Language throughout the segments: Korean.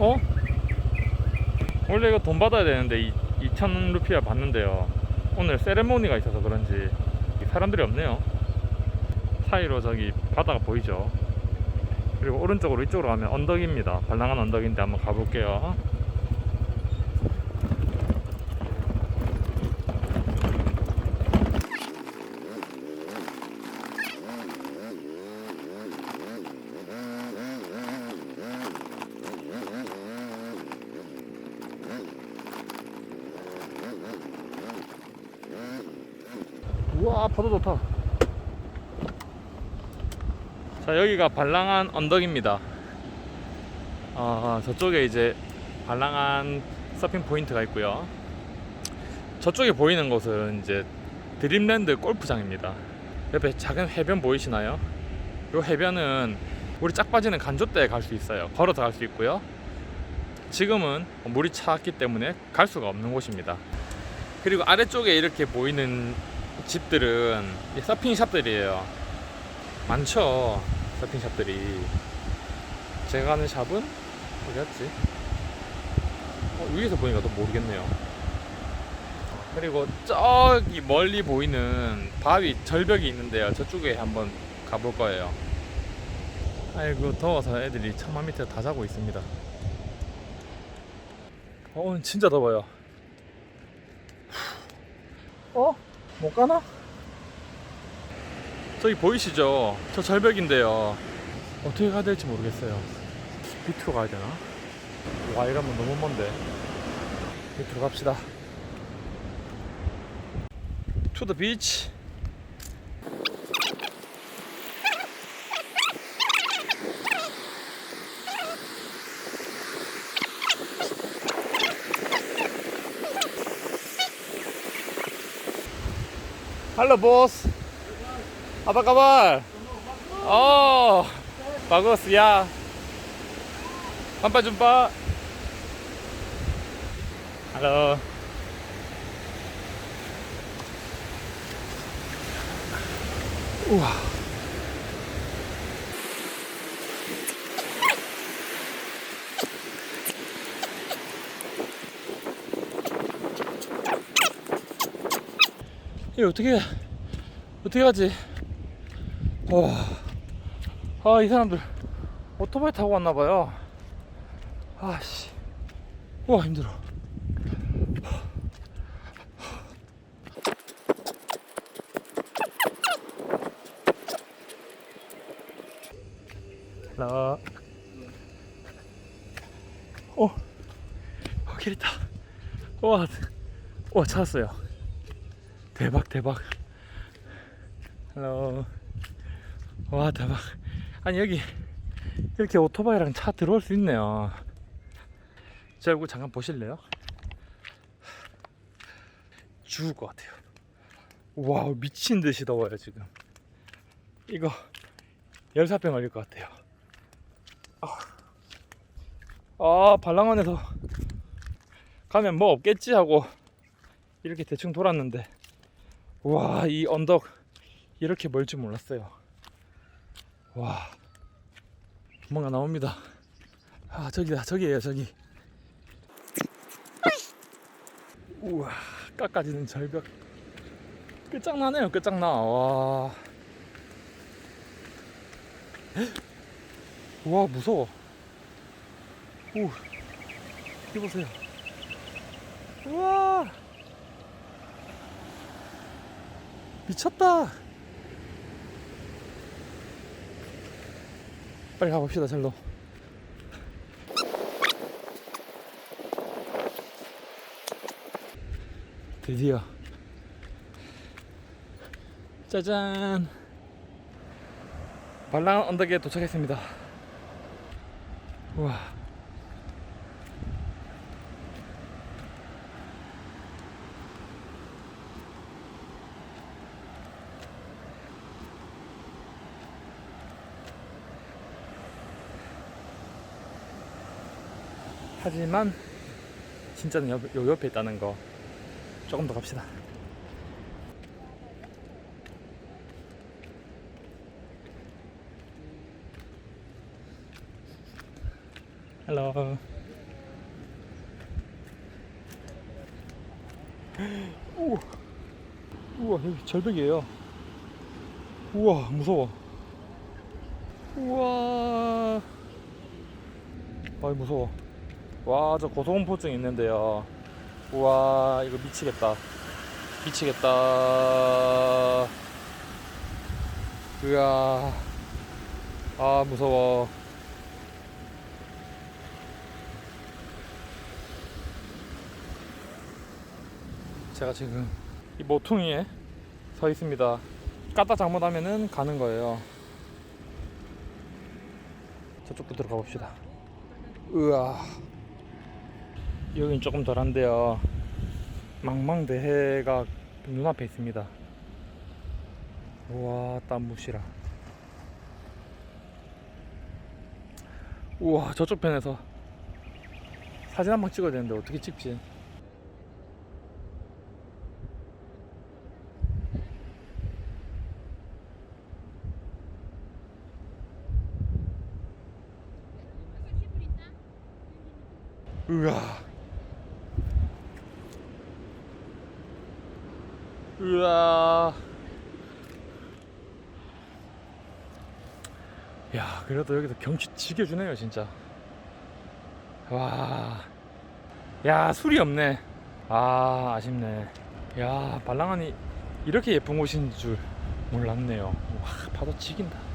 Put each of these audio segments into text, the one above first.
어? 원래 이거 돈 받아야 되는데 이, 2,000 루피아 받는데요. 오늘 세레모니가 있어서 그런지 사람들이 없네요. 사이로 저기 바다가 보이죠. 그리고 오른쪽으로 이쪽으로 가면 언덕입니다. 발랑한 언덕인데 한번 가볼게요. 와 파도 좋다. 자 여기가 발랑한 언덕입니다. 아 저쪽에 이제 발랑한 서핑 포인트가 있고요. 저쪽에 보이는 곳은 이제 드림랜드 골프장입니다. 옆에 작은 해변 보이시나요? 이 해변은 우리 짝 빠지는 간조대에 갈 수 있어요. 걸어서 갈 수 있고요. 지금은 물이 차기 때문에 갈 수가 없는 곳입니다. 그리고 아래쪽에 이렇게 보이는 집들은 이 서핑 샵들이에요. 많죠. 서핑 샵들이. 제가 가는 샵은 어디 갔지? 어, 위에서 보니까 또 모르겠네요. 그리고 저기 멀리 보이는 바위 절벽이 있는데요. 저쪽에 한번 가볼 거예요. 아이고 더워서 애들이 창만 밑에 다 자고 있습니다. 어, 오늘 진짜 더워요. 어? 못 가나? 저기 보이시죠? 저 절벽인데요. 어떻게 가야 될지 모르겠어요. 밑으로 가야 되나? 와, 이러면 너무 먼데. 밑으로 갑시다. The beach. Halo bos, apa kabar? Oh, bagus ya. Sampai jumpa. Halo. Wah. 이 어떻게 어떻게 하지? 와, 아 이 사람들 오토바이 타고 왔나 봐요. 아씨, 와 힘들어. 라, 어, 어 길 있다. 와, 와 찾았어요. 대박 대박. 헬로 와 대박. 아니 여기 이렇게 오토바이랑 차 들어올 수 있네요. 제 얼굴 잠깐 보실래요? 죽을 것 같아요. 와우 미친 듯이 더워요 지금. 이거 열사병 걸릴 것 같아요. 아, 아 발랑원에서 가면 뭐 없겠지 하고 이렇게 대충 돌았는데 와, 이 언덕 이렇게 멀 줄 몰랐어요. 와, 뭔가 나옵니다. 아, 저기다, 저기에요, 저기. 우와, 깎아지는 절벽. 끝장나네요, 끝장나. 와. 와, 무서워. 오, 이기 보세요. 우와. 미쳤다. 빨리 가봅시다, 절로. 드디어. 짜잔. 발랑 언덕에 도착했습니다. 우와. 하지만 진짜는 옆, 요 옆에 있다는 거 조금 더 갑시다. 헬로 우와. 우와 여기 절벽이에요. 우와 무서워. 우와. 아이 무서워. 와 저 고소공포증 있는데요. 우와 이거 미치겠다. 미치겠다. 으아, 아 무서워. 제가 지금 이 모퉁이에 서 있습니다. 까딱 잘못하면은 가는 거예요. 저쪽도 들어가 봅시다. 으아. 여긴 조금 덜한데요. 망망대해가 눈앞에 있습니다. 우와, 땀무시라. 우와, 저쪽 편에서 사진 한방 찍어야 되는데 어떻게 찍지? 으아. 으아. 야, 그래도 여기서 경치 지겨주네요, 진짜. 와. 야, 술이 없네. 아, 아쉽네. 야, 발랑안이 이렇게 예쁜 곳인 줄 몰랐네요. 와, 파도 지긴다.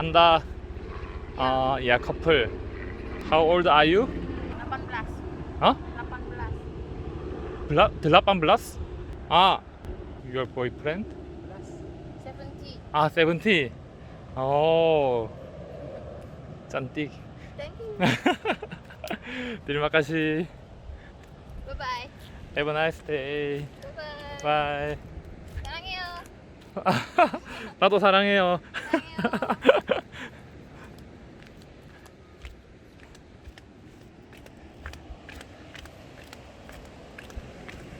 안다. 아, 야, 커플. How old are you? 18. 어? 18. 블라, 들라pan 블라스? 아, your boyfriend? 70. 아, 70. 오. 짠띡. Thank you. Terima kasih. bye bye. Have a nice day. Bye bye. Bye. 사랑해요. 나도 사랑해요. 사랑해요.